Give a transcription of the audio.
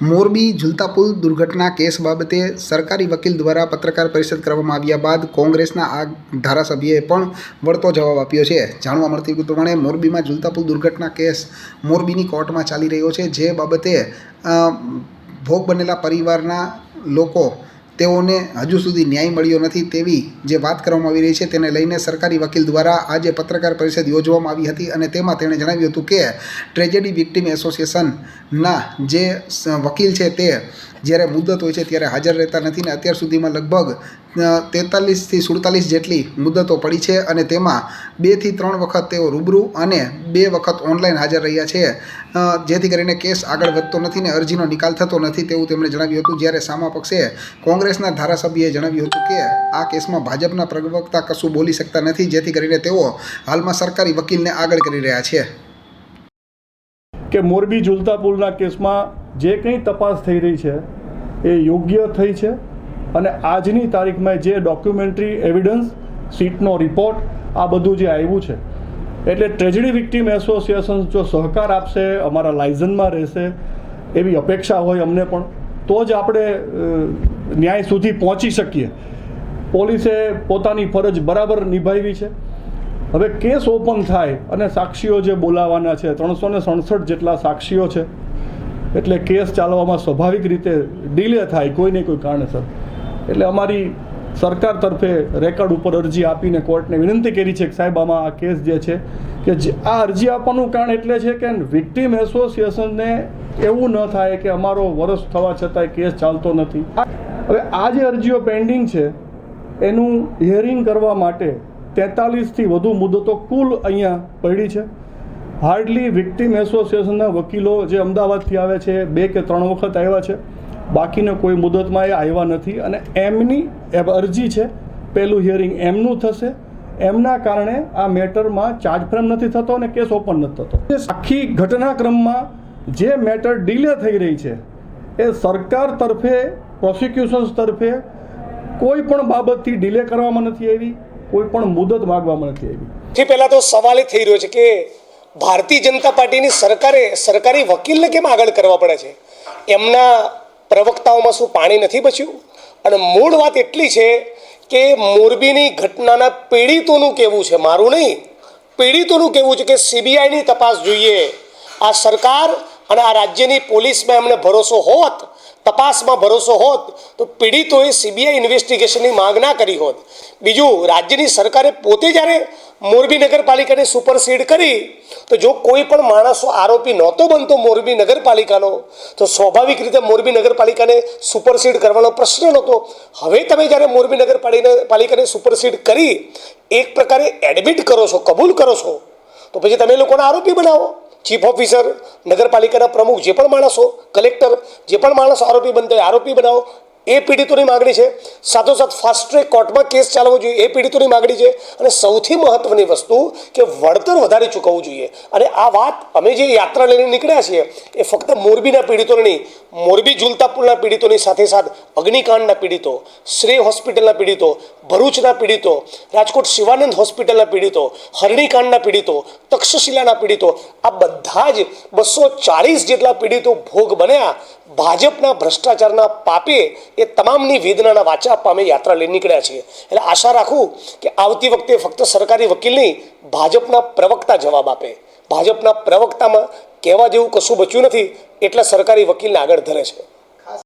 મોરબી ઝુલતા પુલ દુર્ઘટના કેસ બાબતે સરકારી વકીલ દ્વારા પત્રકાર પરિષદ કરવામાં આવ્યા બાદ કોંગ્રેસના આ ધારાસભ્યએ પણ વળતો જવાબ આપ્યો છે. જાણવા મળતી પ્રમાણે મોરબીમાં ઝુલતા પુલ દુર્ઘટના કેસ મોરબીની કોર્ટમાં ચાલી રહ્યો છે. જે બાબતે ભોગ બનેલા પરિવારના લોકો તેઓને હજુ સુધી ન્યાય મળ્યો નથી તેવી જે વાત કરવામાં આવી રહી છે તેને લઈને સરકારી વકીલ દ્વારા આજે પત્રકાર પરિષદ યોજવામાં આવી હતી અને તેમાં તેણે જણાવ્યું હતું કે ટ્રેજેડી વિક્ટીમ એસોસિએશનના જે વકીલ છે તે જ્યારે મુદત હોય છે ત્યારે હાજર રહેતા નથી ને અત્યાર સુધીમાં લગભગ તેતાલીસથી સુડતાલીસ જેટલી મુદતો પડી છે અને તેમાં બેથી ત્રણ વખત તેઓ રૂબરૂ અને બે વખત ઓનલાઈન હાજર રહ્યા છે. જેથી કરીને કેસ આગળ વધતો નથી ને અરજીનો નિકાલ થતો નથી તેવું તેમણે જણાવ્યું હતું. જ્યારે સામા પક્ષે કોંગ્રેસના ધારાસભ્યએ જણાવ્યું હતું કે આ કેસમાં ભાજપના પ્રવક્તા કશું બોલી શકતા નથી, જેથી કરીને તેઓ હાલમાં સરકારી વકીલને આગળ કરી રહ્યા છે. કે મોરબી ઝુલતા પુલના કેસમાં જે કંઈ તપાસ થઈ રહી છે એ યોગ્ય થઈ છે? અને આજની તારીખમાં જે ડોક્યુમેન્ટરી એવિડન્સ સીટનો રિપોર્ટ આ બધું જે આવ્યું છે, એટલે ટ્રેજડી વિક્ટીમ એસોસિએશન જો સહકાર આપશે, અમારા લાયઝનમાં રહેશે, એવી અપેક્ષા હોય અમને પણ, તો જ આપણે ન્યાય સુધી પહોંચી શકીએ. પોલીસે પોતાની ફરજ બરાબર નિભાવી છે. હવે કેસ ઓપન થાય અને સાક્ષીઓ જે બોલાવાના છે, ત્રણસો ને સડસઠ જેટલા સાક્ષીઓ છે, એટલે કેસ ચાલવામાં સ્વાભાવિક રીતે ડીલે થાય કોઈ ને કોઈ કારણસર. એટલે અમારી સરકાર તરફે રેકર્ડ ઉપર અરજી આપીને કોર્ટને વિનંતી કરી છે કે સાહેબ, આમાં આ કેસ જે છે કે આ અરજી આપવાનું કારણ એટલે છે કે વિક્ટીમ એસોસિએશનને એવું ન થાય કે અમારો વરસ થવા છતાંય કેસ ચાલતો નથી. હવે આ જે અરજીઓ પેન્ડિંગ છે, એનું હિયરિંગ કરવા માટે તેતાલીસથી વધુ મુદતો કુલ અહીંયા પડી છે. હાર્ડલી વિક્ટીમ એસોસિએશનના વકીલો જે અમદાવાદથી આવે છે, બે કે ત્રણ વખત આવ્યા છે. બાકીના કોઈ મુદતમાં એ આવ્યા નથી અને એમની અરજી છે, પહેલું હિયરિંગ એમનું થશે. એમના કારણે આ મેટરમાં ચાર્જફ્રેમ નથી થતો અને કેસ ઓપન નથી થતો. આખી ઘટનાક્રમમાં જે મેટર ડીલે થઈ રહી છે, એ સરકાર તરફે પ્રોસિક્યુશન્સ તરફે કોઈ પણ બાબતથી ડિલે કરવામાં નથી આવી, કોઈ પણ મુદત માગવામાં નથી આવી. સૌથી પહેલાં તો સવાલ એ થઈ રહ્યો છે કે ભારતીય જનતા પાર્ટીની સરકારે, સરકારી વકીલને કેમ આગળ કરવા પડે છે? એમના પ્રવક્તાઓમાં શું પાણી નથી બચ્યું? અને મૂળ વાત એટલી છે કે મોરબીની ઘટનાના પીડિતોનું કહેવું છે? મારું નહીં. પીડિતોનું કહેવું છે કે સીબીઆઈની તપાસ જોઈએ. આ સરકાર અને આ રાજ્યની પોલીસમાં એમને ભરોસો હોત તપાસમાં ભરોસો હોત તો પીડિતોએ સીબીઆઈ ઇન્વેસ્ટિગેશનની માંગ ના કરી હોત. બીજું, રાજ્યની સરકારે પોતે જ્યારે મોરબી નગરપાલિકાને સુપરસીડ કરી, તો જો કોઈ પણ માણસો આરોપી નહોતો બનતો મોરબી નગરપાલિકાનો, તો સ્વાભાવિક રીતે મોરબી નગરપાલિકાને સુપરસીડ કરવાનો પ્રશ્ન નહોતો. હવે તમે જ્યારે મોરબી નગરપાલિકા પાલિકાને સુપરસીડ કરી, એક પ્રકારે એડમિટ કરો છો, કબૂલ કરો છો, તો પછી તમે લોકોને આરોપી બનાવો. ચીફ ઓફિસર નગરપાલિકાના પ્રમુખ જે પણ માણસો કલેક્ટર જે પણ માણસ આરોપી બનતા હોય, આરોપી બનાવો એ પીડિતોની માગણી છે. સાથોસાથ ફાસ્ટ ટ્રેક કોર્ટમાં કેસ ચાલવો જોઈએ, એ પીડિતોની માગણી છે. અને સૌથી મહત્ત્વની વસ્તુ કે વળતર વધારે ચૂકવવું જોઈએ. અને આ વાત અમે જે યાત્રા લઈને નીકળ્યા છીએ, એ ફક્ત મોરબીના પીડિતોની નહીં, મોરબી ઝુલતા પુલના પીડિતોની સાથે સાથે અગ્નિકાંડના પીડિતો શ્રેય હોસ્પિટલના પીડિતો, ભરૂચના પીડિતો, રાજકોટ શિવાનંદ હોસ્પિટલના પીડિતો, હરણીકાંડના પીડિતો, તક્ષશિલાના પીડિતો, આ બધા જ બસો ચાળીસ જેટલા પીડિતો ભોગ બન્યા ભાજપના ભ્રષ્ટાચારના પાપે એ તમામની વેદનાના વાચા અમે યાત્રા લઈ નીકળ્યા છીએ. એટલે આશા રાખું કે આવતી વખતે ફક્ત સરકારી વકીલ નહીં, ભાજપના પ્રવક્તા જવાબ આપે. ભાજપના પ્રવક્તામાં કહેવા જેવું કશું બચ્યું નથી, એટલે સરકારી વકીલને આગળ ધરે છે.